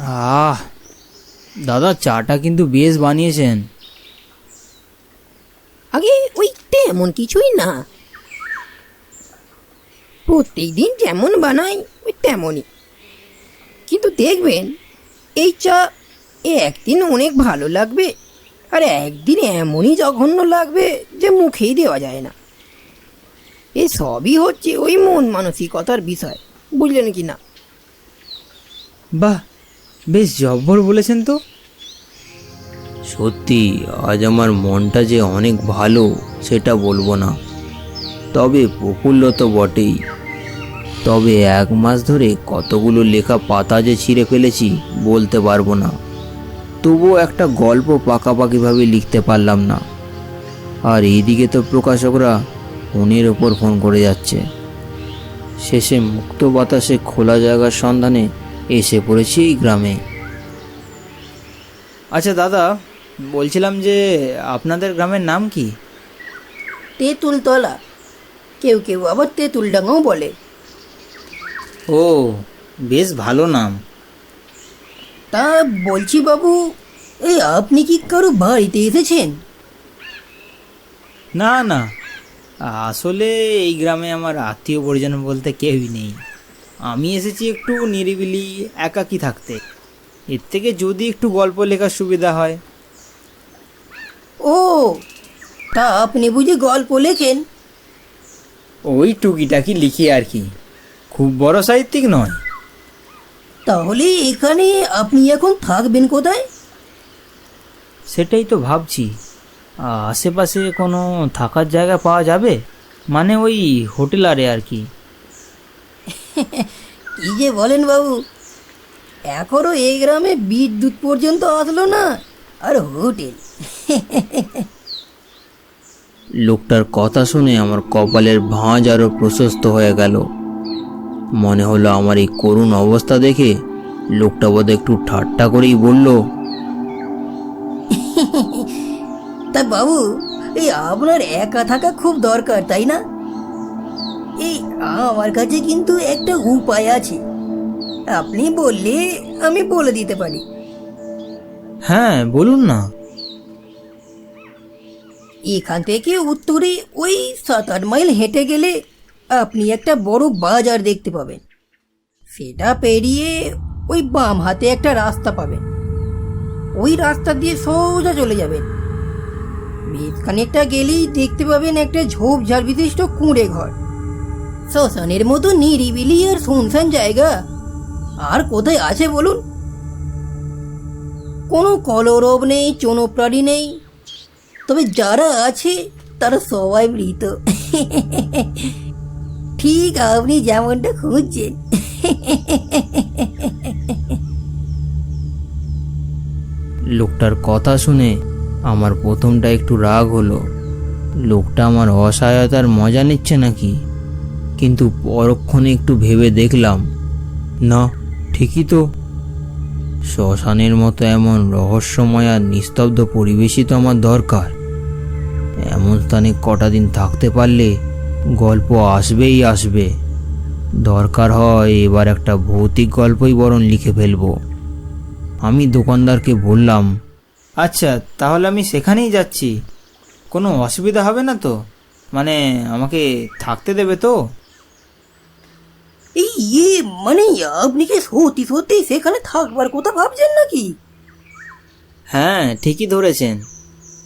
আহ দাদা চাটা কিন্তু বেশ বানিয়েছেন। আগে ওই তেমন কিছুই না। প্রত্যেক দিন যেমন বানাই ওই তেমনই। কিন্তু দেখবেন এই চা এ একদিন অনেক ভালো লাগবে আর একদিন এমনই জঘন্য লাগবে যে মুখেই দেওয়া যায় না। এ সবই হচ্ছে ওই মন মানসিকতার বিষয় বুঝলেন কি না? বাহ বেশ জব্বর বলেছেন তো। সত্যি, আজ আমার মনটা যে অনেক ভালো, সেটা বলব না। তবে প্রফুল্ল তো বটেই। তবে এক মাস ধরে কতগুলো লেখা পাতা যে ছিঁড়ে ফেলেছি, বলতে পারব না। তবুও একটা গল্প পাকাপাকিভাবে লিখতে পারলাম না। আর এইদিকে তো প্রকাশকরা ফোনের ওপর ফোন করে যাচ্ছে। শেষে মুক্ত বাতাসে খোলা জায়গার সন্ধানে এসে পড়েছি এই গ্রামে। আচ্ছা দাদা বলছিলাম যে আপনাদের গ্রামের নাম কি? তেঁতুলতলা। কেউ কেউ আবার তেঁতুলডাঙাও বলে। ও বেশ ভালো নাম। তা বলছি বাবু এই আপনি কি কারও বাড়িতে এসেছেন? না না। আসলে এই গ্রামে আমার আত্মীয় পরিজন বলতে কেউই নেই। আমি এসেছি একটু নিরিবিলি একাকি থাকতে। এর থেকে যদি একটু গল্প লেখার সুবিধা হয়। ও তা আপনি বুঝি গল্প লেখেন? ওই টুকিটাকি লিখি আর কি? খুব বড় সাহিত্যিক নয়। তাহলে এখানে আপনি এখন থাকবেন কোথায়? সেটাই তো ভাবছি। আশেপাশে কোনো থাকার জায়গা পাওয়া যাবে? মানে ওই হোটেল আরে আর কি। কি যে বলেন বাবু? এখনও এই গ্রামে বিদ্যুৎ পর্যন্ত আসলো না আর হোটেল। লোকটার কথা শুনে আমার কপালের ভাঁজ আরও প্রশস্ত হয়ে গেল। মনে হলো আমার এই করুণ অবস্থা দেখে লোকটা বোধহয় একটু ঠাট্টা করেই বলল তা বাবু এই আপনার একা থাকা খুব দরকার তাই না? এই আমার কাছে কিন্তু একটা উপায় আছে। আপনি বললে আমি বলে দিতে পারি। হ্যাঁ বলুন না। এখান থেকে উত্তরে ওই সাত আট মাইল হেঁটে গেলে আপনি একটা বড় বাজার দেখতে পাবেন। সেটা পেরিয়ে ওই বাম হাতে একটা রাস্তা পাবেন। ওই রাস্তা দিয়ে সোজা চলে যাবেন। বেশ খানিকটা গেলেই দেখতে পাবেন একটা ঝোপঝাড় বিশিষ্ট কুঁড়ে ঘর। শ্মশানের মতো নিরিবিলি আর শুনশান জায়গা। আর কোথায় আছে বলুন? কোনো কলরব নেই, চনপ্রাণী নেই। তবে যারা আছে, তারা সবাই মৃত। ঠিক আপনি যেমনটা খুঁজছেন। লোকটার কথা শুনে আমার প্রথমটা একটু রাগ হলো। লোকটা আমার অসহায়তার মজা নিচ্ছে নাকি? কিন্তু পরক্ষণে একটু ভেবে দেখলাম, না, ঠিকই তো। শ্মশানের মতো এমন রহস্যময় আর নিস্তব্ধ পরিবেশই তো আমার দরকার। এমন স্থানে কটা দিন থাকতে পারলে গল্প আসবেই আসবে। দরকার হয় এবার একটা ভৌতিক গল্পই বরং লিখে ফেলব। আমি দোকানদারকে বললাম আচ্ছা তাহলে আমি সেখানেই যাচ্ছি। কোনো অসুবিধা হবে না তো? মানে আমাকে থাকতে দেবে তো? এই ইয়ে মানে আপনি কি সত্যি সত্যি সেখানে থাকবার কথা ভাবছেন নাকি? হ্যাঁ ঠিকই ধরেছেন।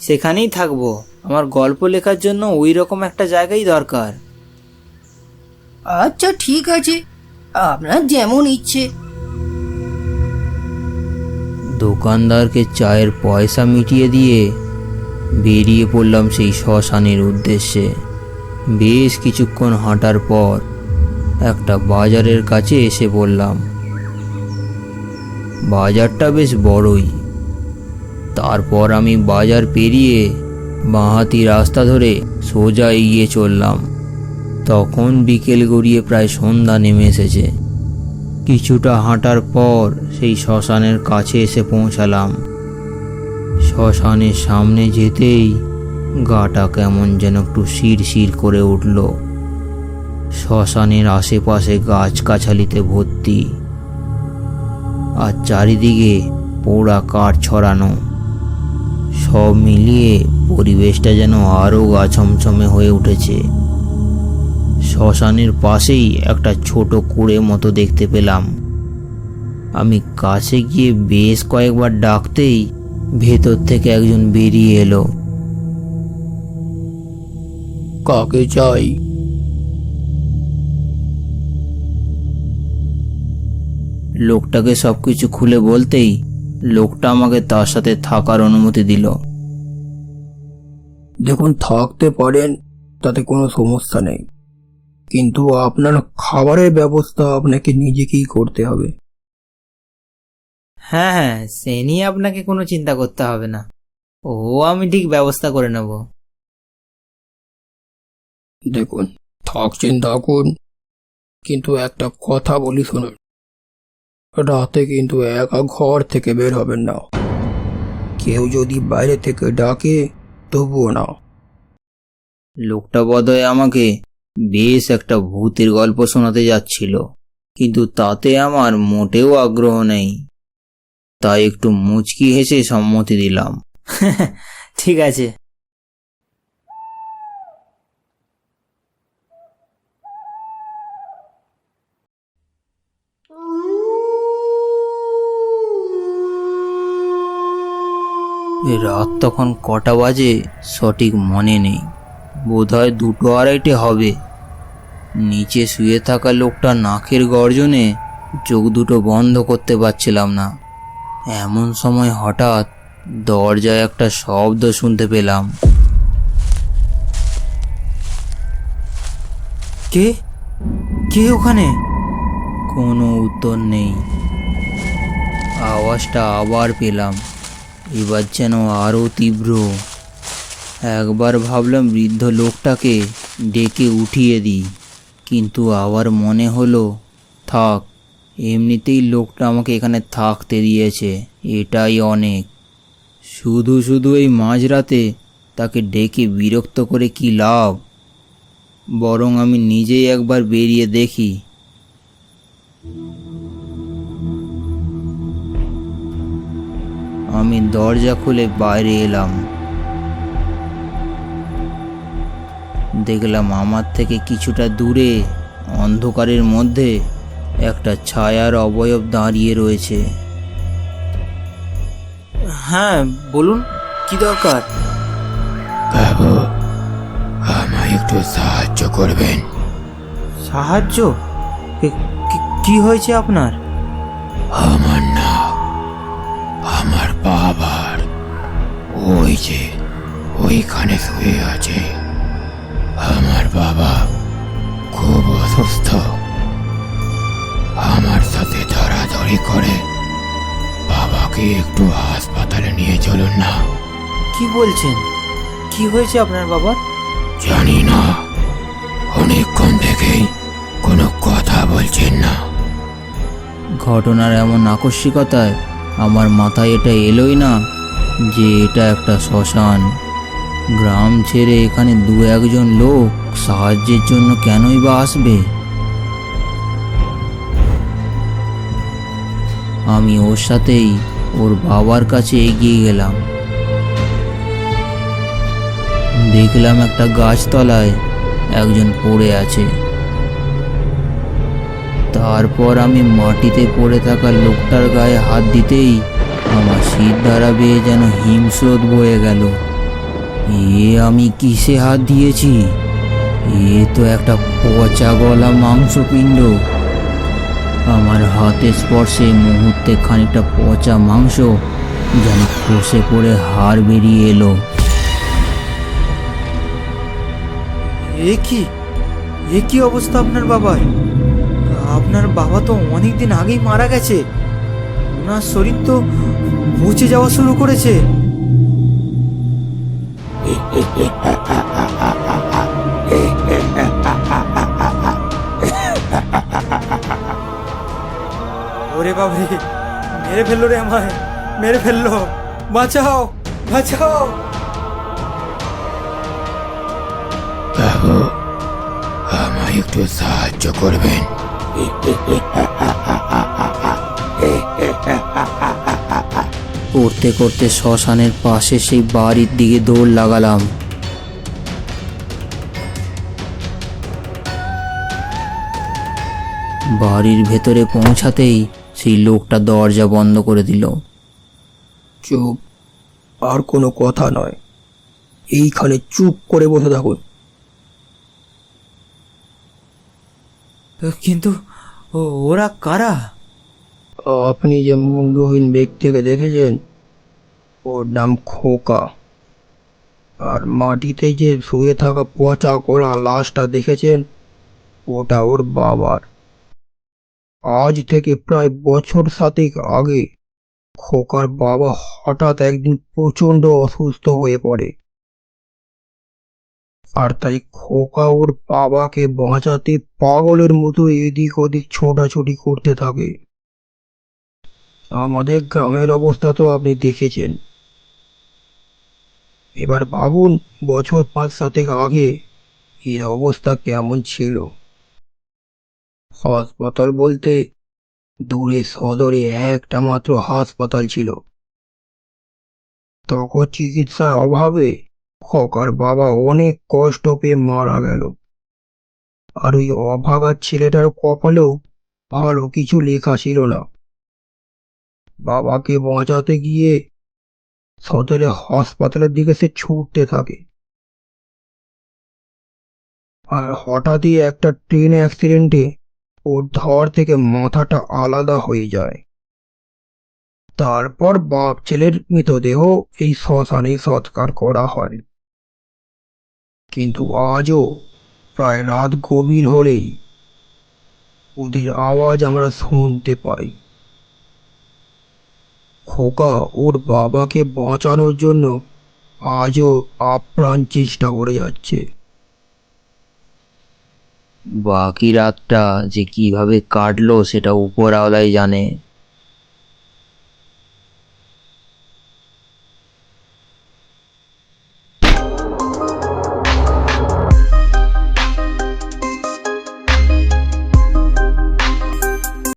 সেখানেই থাকব। আমার গল্প লেখার জন্য ওই রকম একটা জায়গাই দরকার। আচ্ছা ঠিক আছে। আপনার যেমন ইচ্ছে। দোকানদারকে চায়ের পয়সা মিটিয়ে দিয়ে বেরিয়ে পড়লাম সেই শ্মশানের উদ্দেশ্যে। বেশ কিছুক্ষণ হাঁটার পর একটা বাজারের কাছে এসে পড়লাম বাজারটা বেশ বড়ই। তারপর আমি বাজার পেরিয়ে বাঁহাতি রাস্তা ধরে সোজা এগিয়ে চললাম। তখন বিকেল গড়িয়ে প্রায় সন্ধ্যা নেমে এসেছে। কিছুটা হাঁটার পর সেই শ্মশানের কাছে এসে পৌঁছালাম। শ্মশানের সামনে যেতেই গাটা কেমন যেন একটু শির করে উঠল। শ্মশানের আশেপাশে গাছগাছালিতে ভর্তি আর চারিদিকে পোড়া কাঠ ছড়ানো। সব মিলিয়ে পরিবেশটা যেন আরও গা ছমছমে হয়ে উঠেছে। শ্মশানের পাশেই একটা ছোট কুড়ে মতো দেখতে পেলাম। আমি কাছে গিয়ে বেশ কয়েকবার ডাকতেই ভেতর থেকে একজন বেরিয়ে এলো। কাকে চাই? লোকটাকে সব কিছু খুলে বলতেই লোকটা আমাকে তার সাথে থাকার অনুমতি দিল। দেখুন থাকতে পারেন তাতে কোনো সমস্যা নেই। কিন্তু আপনার খাবারের ব্যবস্থা আপনাকে নিজেকেই করতে হবে। হ্যাঁ হ্যাঁ সে নিয়ে আপনাকে কোনো চিন্তা করতে হবে না। ও আমি ঠিক ব্যবস্থা করে নেব। দেখুন থাকছেন থাকুন। কিন্তু একটা কথা বলি শুনুন। রাতে কিন্তু একা ঘর থেকে বের হবেন না। কেউ যদি বাইরে থেকে ডাকে তবুও না। লোকটা বোধহয় আমাকে বেশ একটা ভূতের গল্প শোনাতে যাচ্ছিল কিন্তু তাতে আমার মোটেও আগ্রহ নেই। তাই একটু মুচকি হেসে সম্মতি দিলাম। ঠিক আছে। রাত তখন কটা বাজে? সঠিক মনে নেই। বোধহয় দুটো আড়াইটে হবে। নিচে শুয়ে থাকা লোকটা নাকের গর্জনে চোখ দুটো বন্ধ করতে পারছিলাম না। এমন সময় হঠাৎ দরজায় একটা শব্দ শুনতে পেলাম। কে? কে ওখানে? কোনো উত্তর নেই। আওয়াজটা আবার পেলাম। এবার যেন আরও তীব্র। একবার ভাবলাম বৃদ্ধ লোকটাকে ডেকে উঠিয়ে দিই, কিন্তু আবার মনে হলো, থাক, এমনিতেই লোকটা আমাকে এখানে থাকতে দিয়েছে, এটাই অনেক। শুধু শুধু এই মাঝরাতে তাকে ডেকে বিরক্ত করে কি লাভ? বরং আমি নিজেই একবার বেরিয়ে দেখি। আমি দরজা খুলে বাইরে এলাম। দেখলাম আমার থেকে কিছুটা দূরে অন্ধকারের মধ্যে একটা ছায়ার অবয়ব দাঁড়িয়ে রয়েছে। হ্যাঁ বলুন কি দরকার? বাবু আমায় একটু সাহায্য করবেন। সাহায্য? কি হয়েছে আপনার? আমার ওই যে ওইখানে শুয়ে আছে। আমার বাবা খুব অসুস্থ। আমার সাথে ধরাধরি করে। বাবাকে একটু হাসপাতালে নিয়ে চলুন না। কি বলছেন? কি হয়েছে আপনার বাবার? জানি না। অনেকক্ষণ থেকেই কোনো কথা বলছেন না। ঘটনার এমন আকস্মিকতায় আমার মাথায় এটা এলোই না। যে এটা একটা শ্মশান। গ্রাম ছেড়ে এখানে দু একজন লোক সাহায্যের জন্য কেনই বা আসবে? আমি ওর সাথেই ওর বাবার কাছে এগিয়ে গেলাম। দেখলাম একটা গাছতলায় একজন পড়ে আছে। তারপর আমি মাটিতে পড়ে থাকা লোকটার গায়ে হাত দিতেই আমার শীত দ্বারা বেয়ে যেন হিমস্রোত বয়ে গেল। এ আমি কিসে হাত দিয়েছি? এ তো একটা পচা গলা মাংসপিণ্ড। আমার হাতের স্পর্শে মুহূর্তে খানিকটা পচা মাংস যেন খসে পড়ে হাড় বেরিয়ে এলো। এ কি? এ কি অবস্থা আপনার বাবার? আপনার বাবা তো অনেক দিন আগেই মারা গেছে। ওনার শরীর তো পচে যাওয়া শুরু করেছে। ওরে বাবরে মেরে ফেলল রে আমায় মেরে ফেলল। বাঁচাও বাঁচাও। বাবু আমায় একটু সাহায্য করবেন। করতে করতে শ্মশানের পাশে সেই বাড়ির দিকে দৌড় লাগালাম। বাড়ির ভেতরে পৌঁছাতেই সেই লোকটা দরজা বন্ধ করে দিল। চুপ আর কোনো কথা নয়। এইখানে চুপ করে বসে থাকুন। কিন্তু ও- ওরা কারা? আপনি যে মুগ্ধহীন ব্যক্তিকে দেখেছেন, ওর নাম খোকা। আর মাটিতে যে শুয়ে থাকা পচা করা লাশটা দেখেছেন, ওটা ওর বাবার। আজ থেকে প্রায় বছর সাতেক আগে খোকার বাবা হঠাৎ একদিন প্রচণ্ড অসুস্থ হয়ে পড়ে। আর তাই খোকা ওর বাবাকে বাঁচাতে পাগলের মতো এদিক ওদিক ছোটাছুটি করতে থাকে। আমাদের গ্রামের অবস্থা তো আপনি দেখেছেন। এবার ভাবুন, বছর পাঁচ সাতেক আগে এর অবস্থা কেমন ছিল? হাসপাতাল বলতে দূরে সদরে একটা মাত্র হাসপাতাল ছিল। তখন চিকিৎসার অভাবে খকার বাবা অনেক কষ্ট পেয়ে মারা গেল। আর ওই অভাগার ছেলেটার কপালেও ভালো কিছু লেখা ছিল না। বাবাকে বাঁচাতে গিয়ে সদরে হাসপাতালের দিকে সে ছুটতে থাকে। আর হঠাৎই একটা ট্রেন অ্যাক্সিডেন্টে ওর ধর থেকে মাথাটা আলাদা হয়ে যায়। তারপর বাপ ছেলের মৃতদেহ এই শ্মশানে সৎকার করা হয়। কিন্তু আজও প্রায় রাত গভীর হলেই ওদের আওয়াজ আমরা শুনতে পাই। খোকা ওর বাবাকে বাঁচানোর জন্য আজও আপ্রাণ চেষ্টা করে যাচ্ছে। বাকি রাতটা যে কীভাবে কাটলো সেটা উপরওয়ালাই জানে।